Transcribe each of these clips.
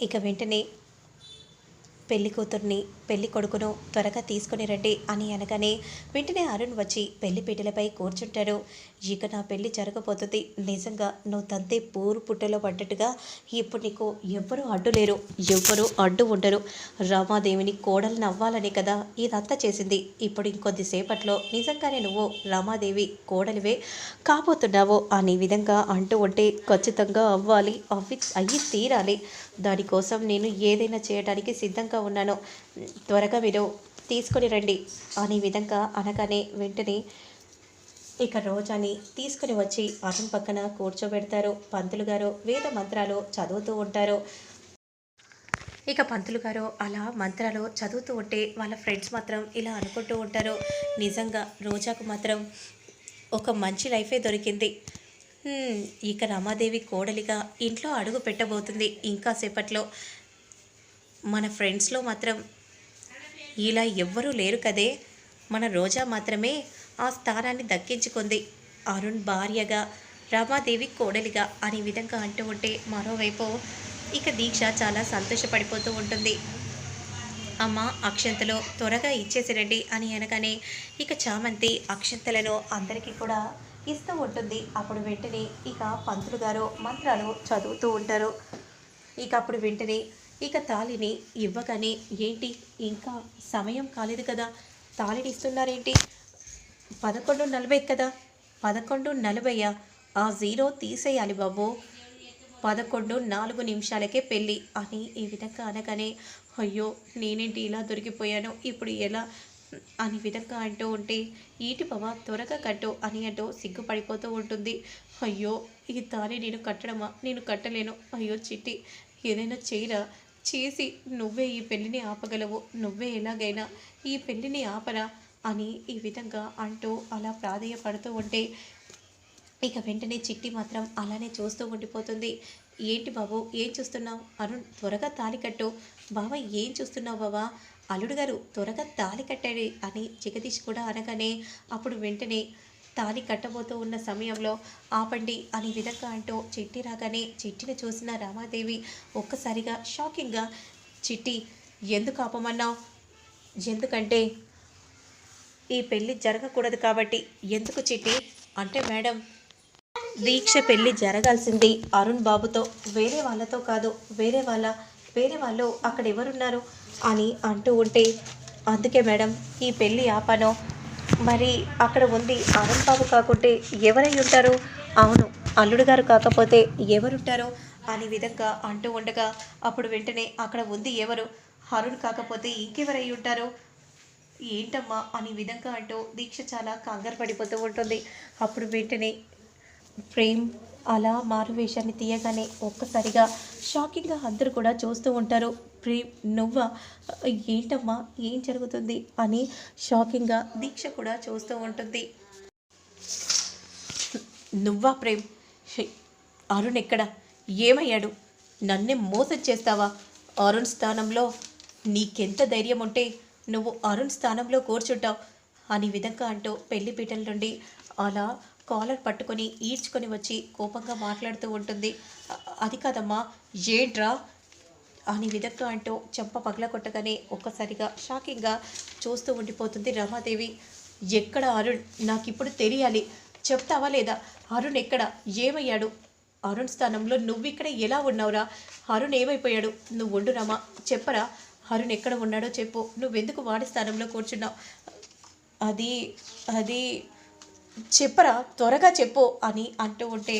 ఇక వెంటనే పెళ్ళి కూతుర్ని పెళ్ళి కొడుకును త్వరగా తీసుకుని రండి అని అనగానే వెంటనే అరుణ్ వచ్చి పెళ్ళి పీటలపై కూర్చుంటాడు. ఇక నా పెళ్ళి జరగబోతుంది. నిజంగా నువ్వు తంతే పూరు పుట్టలో పడ్డట్టుగా ఇప్పుడు నీకు ఎవ్వరూ అడ్డు లేరు. ఎవ్వరూ అడ్డు ఉండరు. రామాదేవిని కోడలు నవ్వాలని కదా ఇదంతా చేసింది. ఇప్పుడు ఇంకొద్దిసేపట్లో నిజంగానే నువ్వు రామాదేవి కోడలివే కాబోతున్నావు అనే విధంగా అంటూ ఉంటే ఖచ్చితంగా అవ్వాలి. అవి అయ్యి తీరాలి. దానికోసం నేను ఏదైనా చేయడానికి సిద్ధంగా ఉన్నాను. త్వరగా మీరు తీసుకొని రండి. అనే విధంగా అనగానే వెంటనే ఇక రోజాని తీసుకుని వచ్చి అతని పక్కన కూర్చోబెడతారు. పంతులు గారు వేద మంత్రాలు చదువుతూ ఉంటారు. ఇక పంతులు గారు అలా మంత్రాలు చదువుతూ ఉంటే వాళ్ళ ఫ్రెండ్స్ మాత్రం ఇలా అనుకుంటూ ఉంటారు. నిజంగా రోజాకు మాత్రం ఒక మంచి లైఫే దొరికింది. ఇక రమాదేవి కోడలిగా ఇంట్లో అడుగు పెట్టబోతుంది. ఇంకా సేపట్లో మన ఫ్రెండ్స్లో మాత్రం ఇలా ఎవ్వరూ లేరు కదే. మన రోజా మాత్రమే ఆ స్థానాన్ని దక్కించుకుంది. అరుణ్ భార్యగా రమాదేవి కోడలిగా అనే విధంగా అంటూ ఉంటే మరోవైపు ఇక దీక్ష చాలా సంతోషపడిపోతూ ఉంటుంది. అమ్మ అక్షంతలో త్వరగా ఇచ్చేసిరండి అని అనగానే ఇక చామంతి అక్షంతలను అందరికీ కూడా ఇస్తూ ఉంటుంది. అప్పుడు వెంటనే ఇక పంతులు గారు మంత్రాలు చదువుతూ ఉంటారు. ఇక అప్పుడు వెంటనే ఇక తాళిని ఇవ్వగానే ఏంటి? ఇంకా సమయం కాలేదు కదా. తాళిని ఇస్తున్నారేంటి? పదకొండు నలభై కదా. పదకొండు నలభయ్యా ఆ జీరో తీసేయాలి బాబు. పదకొండు నాలుగు నిమిషాలకే పెళ్ళి అని ఈ విధంగా అనగానే అయ్యో నేనేంటి ఇలా దొరికిపోయాను? ఇప్పుడు ఎలా? అని విధంగా అంటూ ఉంటే ఈటి బావ త్వరగా కట్టు అని అంటూ సిగ్గుపడిపోతూ ఉంటుంది. అయ్యో ఈ తాళి నేను కట్టడమా? నేను కట్టలేను. అయ్యో చిట్టి ఏదైనా చేయరా? చేసి నువ్వే ఈ పెళ్ళిని ఆపగలవు. నువ్వే ఎలాగైనా ఈ పెళ్ళిని ఆపరా అని ఈ విధంగా అంటూ అలా ప్రాధేయపడుతూ ఉంటే ఇక వెంటనే చిట్టి మాత్రం అలానే చూస్తూ ఉండిపోతుంది. ఏంటి బాబు ఏం చూస్తున్నావు? అరుణ్ త్వరగా తాళి కట్టు. బావ ఏం చూస్తున్నావు బావా? అల్లుడు గారు త్వరగా తాళి కట్టాడు అని జగదీష్ కూడా అనగానే అప్పుడు వెంటనే తాలి కట్టబోతూ ఉన్న సమయంలో ఆపండి అనే విధంగా అంటూ చిట్టి రాగానే చిట్టిని చూసిన రామాదేవి ఒక్కసారిగా షాకింగ్గా చిట్టి ఎందుకు ఆపమన్నావు? ఎందుకంటే ఈ పెళ్ళి జరగకూడదు కాబట్టి ఎందుకు చిట్టి? అంటే మేడం దీక్ష పెళ్ళి జరగాల్సింది అరుణ్ బాబుతో వేరే వాళ్ళతో కాదు వేరే వాళ్ళ వేరే వాళ్ళు అక్కడ ఎవరున్నారు? అని అంటూ ఉంటే అందుకే మేడం ఈ పెళ్ళి ఆపాను. మరి అక్కడ ఉంది. అరుణ్ బాబు కాకుంటే ఎవరై ఉంటారు? అవును అల్లుడు గారు కాకపోతే ఎవరుంటారో? అనే విధంగా అంటూ ఉండగా అప్పుడు వెంటనే అక్కడ ఉంది ఎవరు? అరుణ్ కాకపోతే ఇంకెవరై ఉంటారు? ఏంటమ్మా? అనే విధంగా అంటూ దీక్ష చాలా కంగారు పడిపోతూ ఉంటుంది. అప్పుడు వెంటనే ప్రేమ్ అలా మారు వేషాన్ని తీయగానే ఒక్కసారిగా షాకింగ్గా అందరూ కూడా చూస్తూ ఉంటారు. ప్రేమ్ నువ్వా? ఏంటమ్మా? ఏం జరుగుతుంది? అని షాకింగ్గా దీక్ష కూడా చూస్తూ ఉంటుంది. నువ్వా ప్రేమ్? అరుణ్ ఎక్కడ? ఏమయ్యాడు? నన్నే మోసం చేస్తావా? అరుణ్ స్థానంలో నీకెంత ధైర్యం ఉంటే నువ్వు అరుణ్ స్థానంలో కూర్చుంటావు అనే విధంగా అంటూ పెళ్ళిపీటల నుండి అలా కాలర్ పట్టుకొని ఈడ్చుకొని వచ్చి కోపంగా మాట్లాడుతూ ఉంటుంది. అది కాదమ్మా ఏంట్రా? అని విధంగా అంటూ చెంప పగల కొట్టగానే ఒక్కసారిగా షాకింగ్గా చూస్తూ ఉండిపోతుంది రమాదేవి. ఎక్కడ అరుణ్? నాకు ఇప్పుడు తెలియాలి. చెప్తావా లేదా? అరుణ్ ఎక్కడ? ఏమయ్యాడు? అరుణ్ స్థానంలో నువ్విక్కడ ఎలా ఉన్నావురా? అరుణ్ ఏమైపోయాడు? నువ్వు ఉండు రమా చెప్పరా? అరుణ్ ఎక్కడ ఉన్నాడో చెప్పు. నువ్వెందుకు వాడి స్థానంలో కూర్చున్నావు? అది అది చెప్పరా త్వరగా చెప్పు అని అంటూ ఉంటే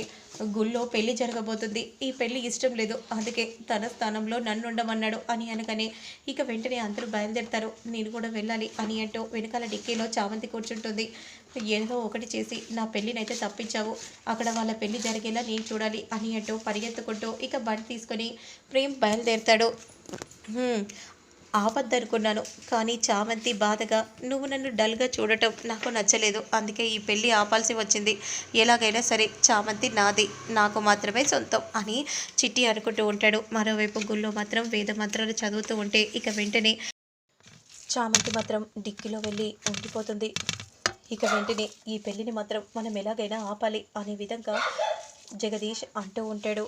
గుళ్ళో పెళ్ళి జరగబోతుంది. ఈ పెళ్ళి ఇష్టం లేదు. అందుకే తన స్థానంలో నన్ను ఉండమన్నాడు అని అనగానే ఇక వెంటనే అందరూ బయలుదేరుతారు. నేను కూడా వెళ్ళాలి అని అంటూ వెనకాల డిక్కీలో చామంతి కూర్చుంటుంది. ఏదో ఒకటి చేసి నా పెళ్ళినైతే తప్పించావు. అక్కడ వాళ్ళ పెళ్ళి జరిగేలా నేను చూడాలి అని అంటూ పరిగెత్తుకుంటూ ఇక బండి తీసుకొని ప్రేమ్ బయలుదేరుతాడు. ఆపద్దనుకున్నాను. కానీ చామంతి బాధగా నువ్వు నన్ను డల్గా చూడటం నాకు నచ్చలేదు. అందుకే ఈ పెళ్ళి ఆపాల్సి వచ్చింది. ఎలాగైనా సరే చామంతి నాది. నాకు మాత్రమే సొంతం అని చిట్టి అనుకుంటూ ఉంటాడు. మరోవైపు గుళ్ళో మాత్రం వేద మంత్రాలు చదువుతూ ఉంటే ఇక వెంటనే చామంతి మాత్రం డిక్కీలో వెళ్ళి ఉండిపోతుంది. ఇక వెంటనే ఈ పెళ్ళిని మాత్రం మనం ఎలాగైనా ఆపాలి అనే విధంగా జగదీష్ అంటూ ఉంటాడు.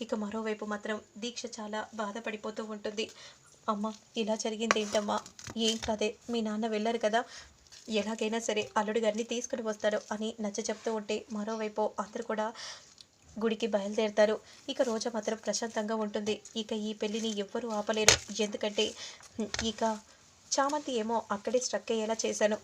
ఇక మరోవైపు మాత్రం దీక్ష చాలా బాధపడిపోతూ ఉంటుంది. అమ్మ ఇలా జరిగింది ఏంటమ్మా ఏం కదే మీ నాన్న వెళ్ళారు కదా? ఎలాగైనా సరే అల్లుడు గారిని తీసుకుని వస్తాడు అని నచ్చ చెప్తూ ఉంటే మరోవైపు అందరు కూడా గుడికి బయలుదేరుతారు. ఇక రోజు మాత్రం ప్రశాంతంగా ఉంటుంది. ఇక ఈ పెళ్ళిని ఎవ్వరూ ఆపలేరు. ఎందుకంటే ఇక చామంతి ఏమో అక్కడే స్ట్రక్ అయ్యేలా చేశాను.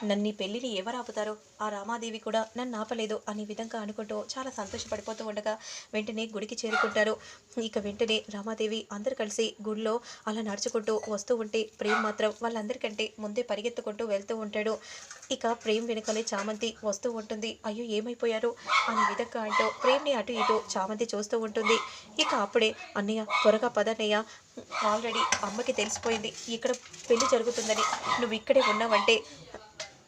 నన్ను పెళ్ళిని పెళ్ళిని ఎవరు ఆపుతారో ఆ రామాదేవి కూడా నన్ను ఆపలేదు అనే విధంగా అనుకుంటూ చాలా సంతోషపడిపోతూ ఉండగా వెంటనే గుడికి చేరుకుంటారు. ఇక వెంటనే రామాదేవి అందరు కలిసి గుడిలో అలా నడుచుకుంటూ వస్తూ ఉంటే ప్రేమ్ మాత్రం వాళ్ళందరికంటే ముందే పరిగెత్తుకుంటూ వెళ్తూ ఉంటాడు. ఇక ప్రేమ్ వెనుకలే చామంతి వస్తూ ఉంటుంది. అయ్యో ఏమైపోయారు? అనే విధంగా అంటూ ప్రేమ్ని అటు ఇటు చామంతి చూస్తూ ఉంటుంది. ఇక అప్పుడే అన్నయ్య త్వరగా పదన్నయ్య ఆల్రెడీ అమ్మకి తెలిసిపోయింది. ఇక్కడ పెళ్ళి జరుగుతుందని నువ్వు ఇక్కడే ఉన్నావంటే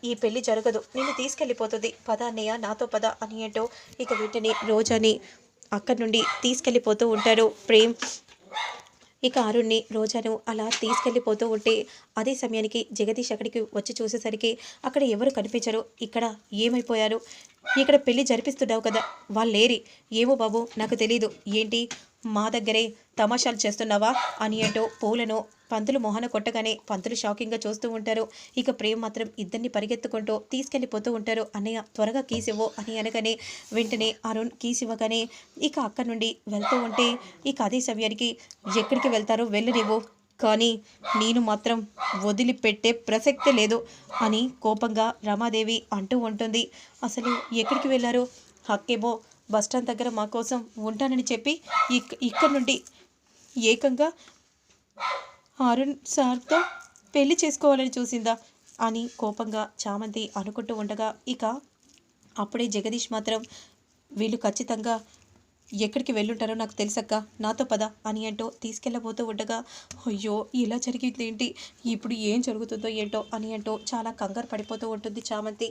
ఈ పెళ్ళి జరగదు. నిన్ను తీసుకెళ్ళిపోతుంది. పద అన్నయ్య నాతో పద అని అంటూ ఇక వెంటనే రోజాని అక్కడి నుండి తీసుకెళ్ళిపోతూ ఉంటారు ప్రేమ్ ఇక అరుణ్ని రోజాను అలా తీసుకెళ్ళిపోతూ ఉంటే అదే సమయానికి జగదీష్ అక్కడికి వచ్చి చూసేసరికి అక్కడ ఎవరు కనిపించరు. ఇక్కడ ఏమైపోయారు? ఇక్కడ పెళ్ళి జరిపిస్తున్నావు కదా. వాళ్ళేరి. ఏమో బాబు నాకు తెలీదు. ఏంటి? మా దగ్గరే తమాషాలు చేస్తున్నావా? అని ఏటో పూలను పంతులు మొహన కొట్టగానే పంతులు షాకింగ్గా చూస్తూ ఉంటారు. ఇక ప్రేమ్ మాత్రం ఇద్దరిని పరిగెత్తుకుంటూ తీసుకెళ్ళిపోతూ ఉంటారు. అన్నయ్య త్వరగా కీసివ్వు అని అనగానే వెంటనే అరుణ్ కీసివ్వగానే ఇక అక్కడి నుండి వెళ్తూ ఉంటే ఇక అదే సమయానికి ఎక్కడికి వెళ్తారో వెళ్ళనివ్వు కానీ నేను మాత్రం వదిలిపెట్టే ప్రసక్తే లేదు అని కోపంగా రమాదేవి అంటూ ఉంటుంది. అసలు ఎక్కడికి వెళ్ళారు? హక్కేమో బస్టాండ్ దగ్గర మా కోసం ఉంటానని చెప్పి ఇక్ ఇక్కడ నుండి ఏకంగా అరుణ్ సార్తో పెళ్ళి చేసుకోవాలని చూసిందా అని కోపంగా చామంతి అనుకుంటూ ఉండగా ఇక అప్పుడే జగదీష్ మాత్రం వీళ్ళు ఖచ్చితంగా ఎక్కడికి వెళ్ళుంటారో నాకు తెలుసక్క నాతో పద అని అంటూ తీసుకెళ్ళబోతూ ఉండగా అయ్యో ఇలా జరిగింది ఏంటి? ఇప్పుడు ఏం జరుగుతుందో ఏంటో అని అంటూ చాలా కంగారు పడిపోతూ ఉంటుంది చామంతి.